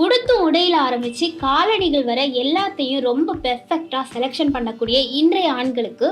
உடுத்தும் உடையில ஆரம்பிச்சு காலணிகள் வர எல்லாத்தையும் ரொம்ப பெர்ஃபெக்டா செலெக்ஷன் பண்ணக்கூடிய இன்றைய ஆண்களுக்கு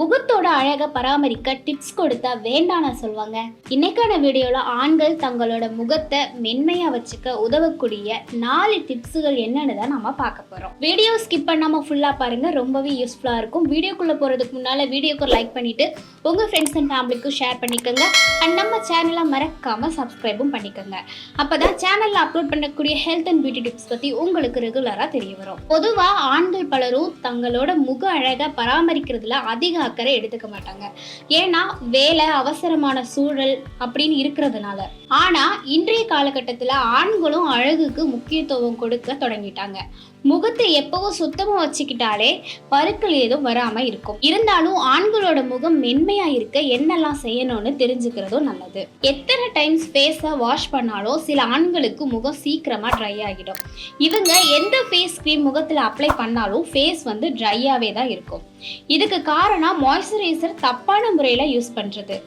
முகத்தோட அழகை பராமரிக்க டிப்ஸ் கொடுத்தா வேண்டான சொல்லுவாங்க. இன்னைக்கான வீடியோல ஆண்கள் தங்களோட முகத்தை மென்மையா வச்சுக்க உதவக்கூடிய நாலு டிப்ஸுகள் என்னன்னு தான் நம்ம பார்க்க போறோம். வீடியோ ஸ்கிப் பண்ணாம ஃபுல்லா பாருங்க ரொம்பவே யூஸ்ஃபுல்லா இருக்கும். வீடியோக்குள்ள போறதுக்கு முன்னால வீடியோக்கு லைக் பண்ணிட்டு உங்க ஃப்ரெண்ட்ஸ் அண்ட் ஃபேமிலிக்கும் ஷேர் பண்ணிக்கோங்க. அண்ட் நம்ம சேனலை மறக்காம சப்ஸ்கிரைபும் பண்ணிக்கோங்க. அப்பதான் சேனல்ல அப்லோட் பண்ணக்கூடிய ஹெல்த் அண்ட் பியூட்டி டிப்ஸ் பத்தி உங்களுக்கு ரெகுலரா தெரிய வரும். பொதுவா ஆண்கள் பலரும் தங்களோட முக அழகை பராமரிக்கிறதுல அதிக அக்கறை எடுத்துக்க மாட்டாங்க. ஏன்னா வேலை அவசரமான சூழல் அப்படின்னு இருக்கிறதுனால. ஆனா இன்றைய காலகட்டத்துல ஆண்களும் அழகுக்கு முக்கியத்துவம் கொடுக்க தொடங்கிட்டாங்க. முகத்தை எப்பவும் சுத்தமா வச்சுக்கிட்டாலே பருக்கள் எதுவும் வராம இருக்கும். இருந்தாலும் ஆண்களோட முகம் மென்மையா இருக்க என்னெல்லாம் செய்யணும்னு தெரிஞ்சுக்கிறதும் நல்லது. எத்தனை டைம்ஸ் ஃபேஸை வாஷ் பண்ணாலும் சில ஆண்களுக்கு முகம் சீக்கிரமா ட்ரை ஆகிடும். இவங்க எந்த ஃபேஸ் க்ரீம் முகத்துல அப்ளை பண்ணாலும் ஃபேஸ் வந்து ட்ரையாவே தான் இருக்கும். இதுக்கு காரணம் மாய்ஸ்சரைசர் தப்பான முறையில யூஸ் பண்றது.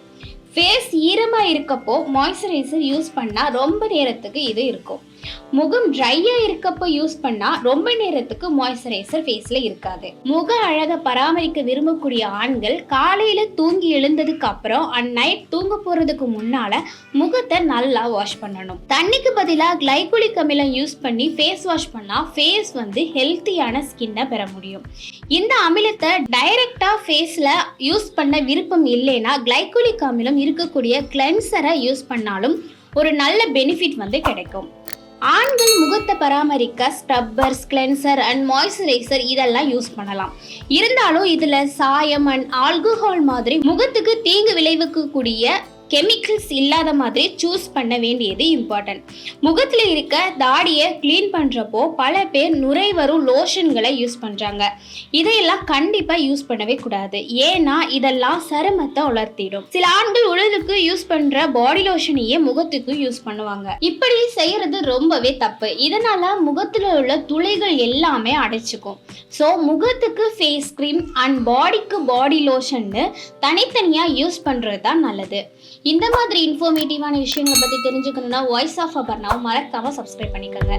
ஃபேஸ் ஈரமாக இருக்கப்போ மாய்ஸ்சரைசர் யூஸ் பண்ணால் ரொம்ப நேரத்துக்கு இது இருக்கும். முகம் ட்ரையா இருக்கப்போ யூஸ் பண்ணா ரொம்ப நேரத்துக்கு மாய்ஸ்சரைசர் ஃபேஸ்ல இருக்காது. முக அழக பராமரிக்க விரும்பக்கூடிய ஆண்கள் காலையில தூங்கி எழுந்ததுக்கு அப்புறம் அண்ட் நைட் தூங்க போறதுக்கு முன்னால முகத்தை நல்லா வாஷ் பண்ணணும். தண்ணிக்கு பதிலாக கிளைகோலிக் அமிலம் யூஸ் பண்ணி ஃபேஸ் வாஷ் பண்ணா ஃபேஸ் வந்து ஹெல்த்தியான ஸ்கின்னை பெற முடியும். இந்த அமிலத்தை டைரக்டா ஃபேஸ்ல யூஸ் பண்ண விருப்பம் இல்லைன்னா கிளைகோலிக் அமிலம் இருக்கக்கூடிய கிளென்சரை யூஸ் பண்ணாலும் ஒரு நல்ல பெனிஃபிட் வந்து கிடைக்கும். ஆண்கள் முகத்தை பராமரிக்க ஸ்க்ரப்பர்ஸ் கிளென்சர் அண்ட் மாய்ஸ்சரைசர் இதெல்லாம் யூஸ் பண்ணலாம். இருந்தாலும் இதில் சாயம் அண்ட் ஆல்கஹால் மாதிரி முகத்துக்கு தீங்கு விளைவிக்கக்கூடிய கெமிக்கல்ஸ் இல்லாத மாதிரி சூஸ் பண்ண வேண்டியது இம்பார்ட்டன்ட் முகத்தில் இருக்க தாடியை க்ளீன் பண்ணுறப்போ பல பேர் நுரை வரும் லோஷன்களை யூஸ் பண்ணுறாங்க இதையெல்லாம் கண்டிப்பாக யூஸ் பண்ணவே கூடாது. ஏன்னா இதெல்லாம் சருமத்தை உலர்த்திடும் சில ஆண்கள் உடலுக்கு யூஸ் பண்ணுற பாடி லோஷனையே முகத்துக்கு யூஸ் பண்ணுவாங்க. இப்படி செய்கிறது ரொம்பவே தப்பு. இதனால் முகத்தில் உள்ள துளைகள் எல்லாமே அடைச்சிக்கும். ஸோ முகத்துக்கு ஃபேஸ் க்ரீம் அண்ட் பாடிக்கு பாடி லோஷன்னு தனித்தனியாக யூஸ் பண்ணுறது தான் நல்லது. இந்த மாதிரி இன்ஃபர்மேட்டிவான விஷயங்களை பற்றி தெரிஞ்சுக்கணும்னா வாய்ஸ் ஆஃப் அபர்னாவும் மறக்காமல் சப்ஸ்கிரைப் பண்ணிக்கோங்க.